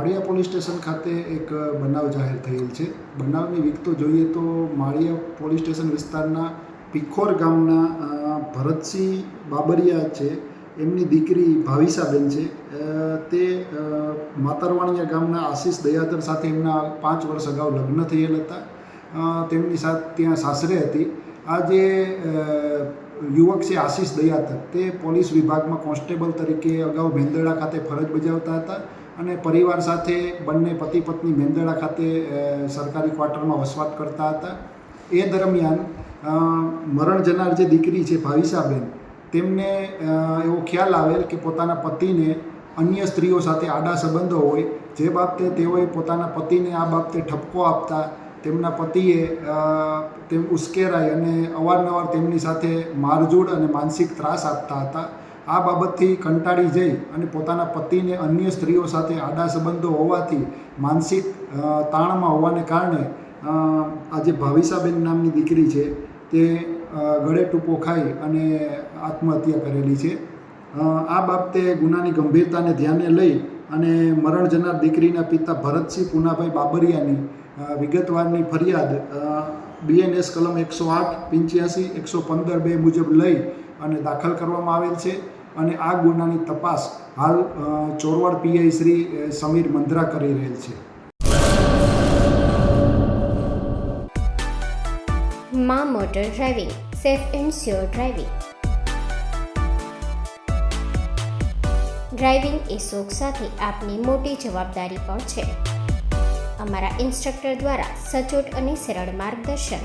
માળિયા police station ખાતે એક બનાવ જાહેર થયેલ છે. બનાવની વિગતો જોઈએ તો માળિયા પોલીસ સ્ટેશન વિસ્તારના પીખોર ગામના ભરતસિંહ બાબરિયા છે. એમની દીકરી ભાવિસાબેન છે. તે માતરવાણિયા ગામના આશીષ દયાદર સાથે એમના પાંચ વર્ષ અગાઉ લગ્ન થયેલ હતા. તેમની સાથે ત્યાં સાસરે હતી. આ જે યુવક છે આશીષ દયાતર તે પોલીસ વિભાગમાં કોન્સ્ટેબલ તરીકે અગાઉ મેંદરડા ખાતે ફરજ બજાવતા હતા. અને પરિવાર સાથે બંને પતિ પત્ની મેંદરડા ખાતે સરકારી ક્વાર્ટરમાં વસવાટ કરતા હતા. એ દરમિયાન મરણ જનાર જે દીકરી છે ભાવિસાબેન તેમને એવો ખ્યાલ આવેલ કે પોતાના પતિને અન્ય સ્ત્રીઓ સાથે આડા સંબંધો હોય, જે બાબતે તેઓએ પોતાના પતિને આ બાબતે ઠપકો આપતા, તેમના પતિએ તેમ ઉશ્કેરાય અને અવારનવાર તેમની સાથે મારઝૂડ અને માનસિક ત્રાસ આપતા હતા. આ બાબતથી કંટાળી જઈ અને પોતાના પતિને અન્ય સ્ત્રીઓ સાથે આડા સંબંધો હોવાથી માનસિક તાણમાં હોવાને કારણે આજે જે ભાવિસાબેન નામની દીકરી છે તે ગળે ટૂંપો ખાઈ અને આત્મહત્યા કરેલી છે. આ બાબતે ગુનાની ગંભીરતાને ધ્યાને લઈ અને મરણ જનાર દીકરીના પિતા ભરતસિંહ પુનાભાઈ બાબરિયાની વિગતવારની ફરિયાદ બીએનએસ કલમ એકસો આઠ, પંચ્યાસી, એકસો પંદર બે મુજબ લઈ અને દાખલ કરવામાં આવેલ છે અને આ ગુનાની તપાસ હાલ ચોરવાડ પીઆઈ શ્રી સમીર મંદ્રા કરી રહેલ છે. મા motor driving, safe and sure driving. Driving એ શોખ સાથે આપની મોટી જવાબદારી પણ છે. અમારા ઇન્સ્ટ્રક્ટર દ્વારા સચોટ અને સરળ માર્ગદર્શન.